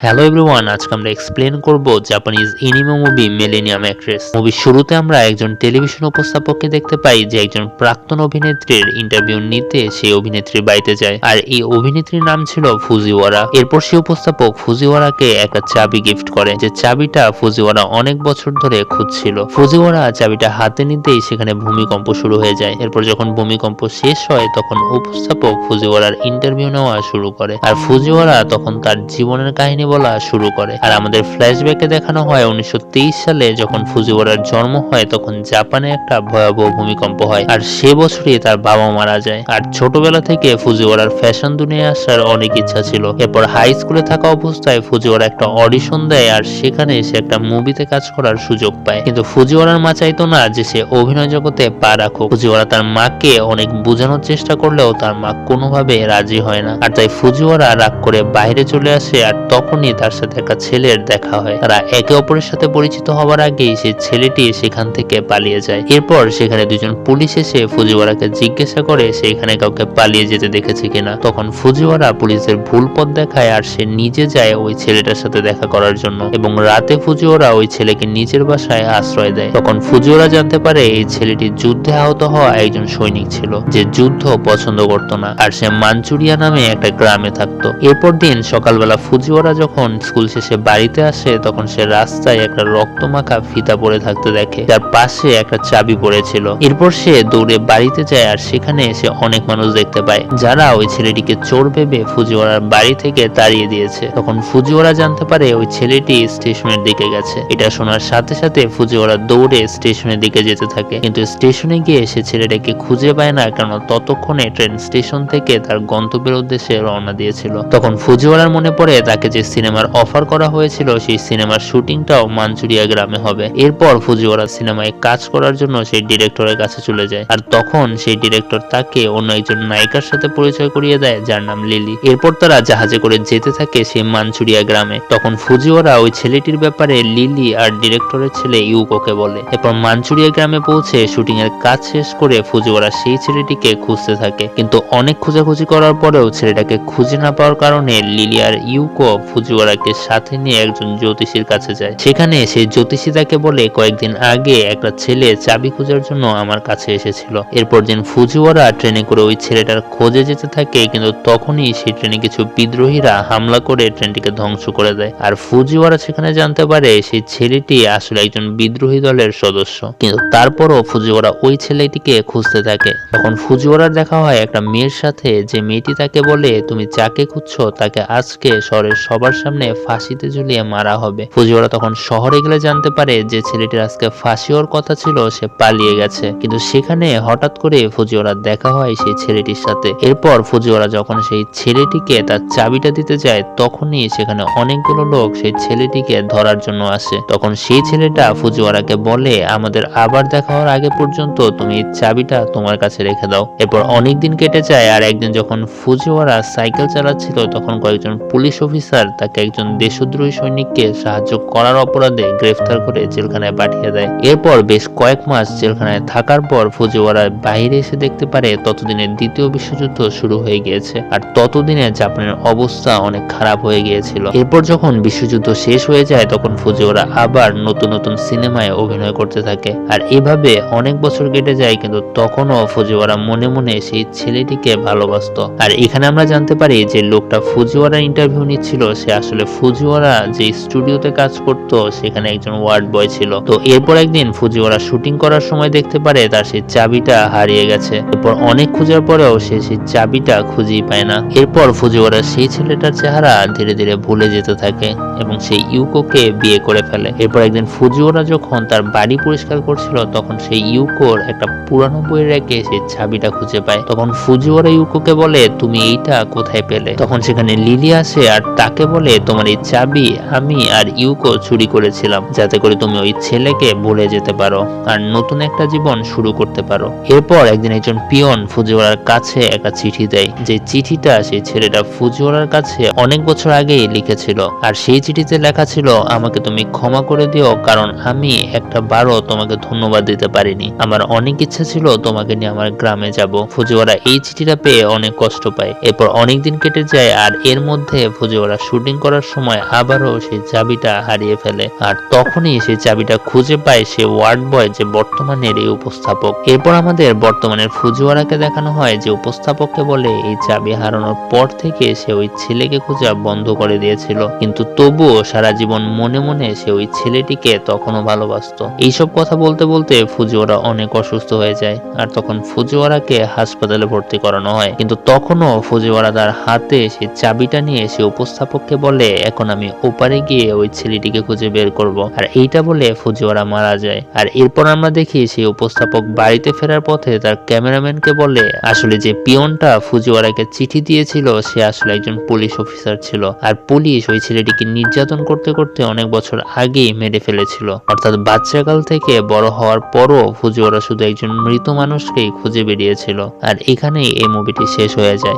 Hello everyone আজকে আমরা explain করব Japanese anime movie millennium actress মুভির শুরুতে আমরা একজন টেলিভিশন উপস্থাপককে দেখতে পাই যে একজন প্রাক্তন অভিনেত্রীর ইন্টারভিউ নিতে সেই অভিনেত্রীর বাড়িতে যায়। আর এই অভিনেত্রীর নাম ছিল ফুজিওয়ারা এরপর সেই উপস্থাপক ফুজিওয়ারাকে একটা চাবি গিফট করে। যে চাবিটা ফুজিওয়ারা অনেক বছর ধরে খুঁজছিল। ফুজিওয়ারা চাবিটা হাতে নিতেই সেখানে ভূমিকম্প শুরু হয়ে যায়। এরপর যখন ভূমিকম্প শেষ হয়, তখন উপস্থাপক ফুজিওয়ারার ইন্টারভিউ নেওয়া শুরু করে। আর ফুজিওয়ারা তখন তার জীবনের কাহিনী বলা শুরু করে। আর আমাদের ফ্ল্যাশব্যাকে দেখানো হয় উনিশশো তেইশ সালে যখন ফুজিওয়ারার জন্ম হয়, তখন জাপানে একটা ভয়াবহ ভূমিকম্প হয় আর সে বছরই তার বাবা মারা যায়। আর ছোটবেলা থেকে ফুজিওয়ারার ফ্যাশন দুনিয়ায় আসার অনেক ইচ্ছা ছিল। এরপর হাই স্কুলে থাকা অবস্থায় ফুজিওয়ারা একটা অডিশন দেয় আর সেখানে সে একটা মুভিতে কাজ করার সুযোগ পায়। কিন্তু ফুজিওয়ারার মা চাইতো না যে সে অভিনয় জগতে পা রাখুক। ফুজিওয়ারা তার মাকে অনেক বোঝানোর চেষ্টা করলেও তার মা কোনোভাবে রাজি হয় না। আর তাই ফুজিওয়ারা রাগ করে বাইরে চলে আসে আর তখনই তার সাথে একটা ছেলের দেখা হয়। তারা একে অপরের সাথে পরিচিত হওয়ার আগেই সেই ছেলেটি সেখান থেকে পালিয়ে যায়। এরপর সেখানে দুজন পুলিশ এসে ফুজিওয়ারাকে জিজ্ঞাসা করে সে এখানে কাউকে পালিয়ে যেতে দেখেছে কিনা। তখন ফুজিওয়ারা পুলিশের ভুল পথ দেখায় আর সে নিজে যায় ওই ছেলেটার সাথে দেখা করার জন্য এবং রাতে ফুজিওরা ওই ছেলেকে নিজের বাসায় আশ্রয় দেয়। তখন ফুজিওরা জানতে পারে এই ছেলেটি যুদ্ধে আহত হওয়া একজন সৈনিক ছিল, যে যুদ্ধ পছন্দ করত না। আর সে মাঞ্চুরিয়া নামে একটা গ্রামে থাকতো। এরপর দিন সকালবেলা ফুজিওরা যখন স্কুল শেষে বাড়িতে আসে, তখন সে রাস্তায় একটা রক্তমাখা ফিতা পড়ে থাকতে দেখে। যার পাশে একটা চাবি পড়েছিল। এরপর সে দৌড়ে বাড়িতে যায় আর সেখানে এসে অনেক মানুষ দেখতে পায়। যারা ওই ছেলেটিকে চোর ভেবে ফুজিওয়ারার বাড়ি থেকে তাড়িয়ে দিয়েছে। তখন ফুজিওয়ারা জানতে পারে ওই ছেলেটি স্টেশনের দিকে গেছে। এটা শোনার সাথে সাথে ফুজিওয়ারা দৌড়ে স্টেশনের দিকে যেতে থাকে। কিন্তু স্টেশনে গিয়ে সে ছেলেটাকে খুঁজে পায় না কারণ ততক্ষণে ট্রেন স্টেশন থেকে তার গন্তব্যের উদ্দেশ্যে রওনা দিয়েছিল। তখন ফুজিওয়ারার মনে পড়ে তাকে যে সিনেমার অফার করা হয়েছিল, সেই সিনেমার শুটিংটাও মাঞ্চুরিয়া গ্রামে হবে। এরপর ফুজিওয়ারা সিনেমায় কাজ করার জন্য সেই ডিরেক্টরের কাছে চলে যায়। আর তখন সেই ডিরেক্টর তাকে অন্য একজন নায়িকার সাথে পরিচয় করিয়ে দেয়, যার নাম লিলি। এরপর তারা জাহাজে করে যেতে থাকে সেই মাঞ্চুরিয়া গ্রামে। তখন ফুজিওয়ারা ওই ছেলেটির ব্যাপারে লিলি আর ডিরেক্টরের ছেলে ইউকোকে বলে। এরপর মাঞ্চুরিয়া গ্রামে পৌঁছে শুটিং এর কাজ শেষ করে ফুজিওয়ারা সেই ছেলেটিকে খুঁজতে থাকে। কিন্তু অনেক খোঁজাখুঁজি করার পরেও ছেলেটাকে খুঁজে না পাওয়ার কারণে লিলি আর ইউকো ফুজিওয়ারাকে সাথে নিয়ে একজন জ্যোতিষীর কাছে যায়। সেখানে সেই জ্যোতিষী তাকে বলে, কয়েকদিন আগে একটা ছেলে চাবি খোঁজার জন্য আমার কাছে এসেছিল। এরপর দিন ফুজিওয়ারা ট্রেনে করে ওই ছেলেটার খোঁজে যেতে থাকে, কিন্তু তখনই সেই ট্রেনে কিছু বিদ্রোহীরা হামলা করে ট্রেনটিকে ধ্বংস করে দেয়। আর ফুজিওয়ারা সেখানে জানতে পারে, সেই ছেলেটি আসলে একজন বিদ্রোহী দলের সদস্য। কিন্তু তারপরও ফুজিওয়ারা ওই ছেলেটিকে খুঁজতে থাকে। তখন ফুজিওয়ারার দেখা হয়, একটা মেয়ের সাথে যে মেয়েটি তাকে বলে, তুমি যাকে খুঁজছো তাকে আজকে শহরের সবার সামনে ফাঁসিতে ঝুলিয়ে মারা হবে। ফুজিওয়ারা তখন শহরে গেলে জানতে পারে যে ছেলেটির আজকে ফাঁসি হওয়ার কথা ছিল, সে পালিয়ে গেছে। কিন্তু সেখানে হঠাৎ করে ফুজিওয়ারা দেখা হয় সেই ছেলেটির সাথে। এরপর ফুজিওয়ারা যখন সেই ছেলেটিকে তার চাবিটা দিতে যায়, তখনই সেখানে অনেকগুলো লোক সেই ছেলেটিকে ধরার জন্য আসে। তখন সেই ছেলেটা ফুজিওয়ারাকে বলে, আমাদের আবার দেখা হওয়ার আগে পর্যন্ত তুমি চাবিটা তোমার কাছে রেখে দাও। এরপর অনেক দিন কেটে যায়, আর একদিন যখন ফুজিওয়ারা সাইকেল চালাচ্ছিল, তখন কয়েকজন পুলিশ অফিসার তাকে একজন দেশদ্রোহী সৈনিককে সাহায্য করার অপরাধে গ্রেফতার করে জেলখানায় পাঠিয়ে দেয়। এরপর বেশ কয়েক মাস জেলখানায় থাকার পর ফুজিওয়ারা বাইরে এসে দেখতে পারে ততদিনে দ্বিতীয় বিশ্বযুদ্ধ শুরু হয়ে গিয়েছে আর ততদিনে জাপানের অবস্থা অনেক খারাপ হয়ে গিয়েছিল। এরপর যখন বিশ্বযুদ্ধ শেষ হয়ে যায়, তখন ফুজিওয়ারা আবার নতুন নতুন সিনেমায় অভিনয় করতে থাকে। আর এভাবে অনেক বছর কেটে যায়, কিন্তু তখনও ফুজিওয়ারা মনে মনে সেই ছেলেটিকে ভালোবাসতো। আর এখানে আমরা জানতে পারি যে লোকটা ফুজিওয়ারা ইন্টারভিউ নিচ্ছিল, সে আসলে ফুজিওয়ারা যে স্টুডিওতে কাজ করত, সেখানে একজন ওয়ার্ড বয় ছিল। তো এরপর একদিন ফুজিওয়ারা শুটিং করার সময় দেখতে পারে তার সেই চাবিটা হারিয়ে গেছে। এরপর অনেক খোঁজার পরেও সে সেই চাবিটা খুঁজেই পায় না। এরপর ফুজিওয়ারা সেই ছেলেটার চেহারা ধীরে ধীরে ভুলে যেতে থাকে এবং সেই ইউকোকে বিয়ে করে ফেলে। এরপর একদিন ফুজিওরা যখন তার বাড়ি পরিষ্কার করছিল, তখন সেই ইউকোর একটা পুরানো বই রেখে সেই চাবিটা খুঁজে পায়। তখন ফুজিওরা ইউকোকে বলে, তুমি এইটা কোথায় পেলে? তখন সেখানে লিলি আসে আর তাকে বলে তোমার এই চাবি আমি আর ইউকো চুরি করেছিলাম, যাতে করে তুমি ওই ছেলেকে ভুলে যেতে পারো আর নতুন একটা জীবন শুরু করতে পারো। এরপর একদিন একজন পিয়ন ফুজিওয়ারার কাছে একটা চিঠি দেয়, যে চিঠিটা সেই ছেলেটা ফুজিওয়ারার কাছে অনেক বছর আগেই লিখেছিল। আর সেই চিঠিতে লেখা ছিল, আমাকে তুমি ক্ষমা করে দিও, কারণ আমি একটা বারও তোমাকে ধন্যবাদ দিতে পারিনি। আমার অনেক ইচ্ছা ছিল তোমাকে নিয়ে আমার গ্রামে যাব ফুজিওয়ারা এই চিঠিটা পেয়ে অনেক কষ্ট পায়। এরপর অনেক দিন কেটে যায় আর এর মধ্যে ফুজিওয়ারা শুটিং শুটিং করার সময় আবারও সেই চাবিটা হারিয়ে ফেলে। আর তখনই সেই চাবিটা খুঁজে পায় সে ওয়ার্ড বয়, যে বর্তমানের এই উপস্থাপক। এরপর আমাদের বর্তমানের ফুজিওয়ারাকে দেখানো হয়, যে উপস্থাপককে বলে এই চাবি হারানোর পর থেকে সে ওই ছেলেকে খোঁজা বন্ধ করে দিয়েছিল। কিন্তু তবুও সারা জীবন মনে মনে সে ওই ছেলেটিকে তখনও ভালোবাসতো। এইসব কথা বলতে বলতে ফুজিওয়ারা অনেক অসুস্থ হয়ে যায়, আর তখন ফুজিওয়ারাকে হাসপাতালে ভর্তি করানো হয়। কিন্তু তখনও ফুজিওয়ারা তার হাতে সে চাবিটা নিয়ে সে উপস্থাপককে বলে, এখন আমি ওপারে গিয়ে ওই ছেলেটিকে খুঁজে বের করব। আর এইটা বলে ফুজিওয়ারা মারা যায়। আর এরপর আমরা দেখি সেই উপস্থাপক বাড়িতে ফেরার পথে তার ক্যামেরাম্যানকে বলে, আসলে যে পিয়নটা ফুজিওয়ারাকে চিঠি দিয়েছিল, সে আসলে একজন পুলিশ অফিসার ছিল। আর পুলিশ ওই ছেলেটিকে নির্যাতন করতে করতে অনেক বছর আগেই মেরে ফেলেছিল। অর্থাৎ বাচ্চাকাল থেকে বড় হওয়ার পরও ফুজিওয়ারা শুধু একজন মৃত মানুষকেই খুঁজে বেরিয়েছিল। আর এখানেই এই মুভিটি শেষ হয়ে যায়।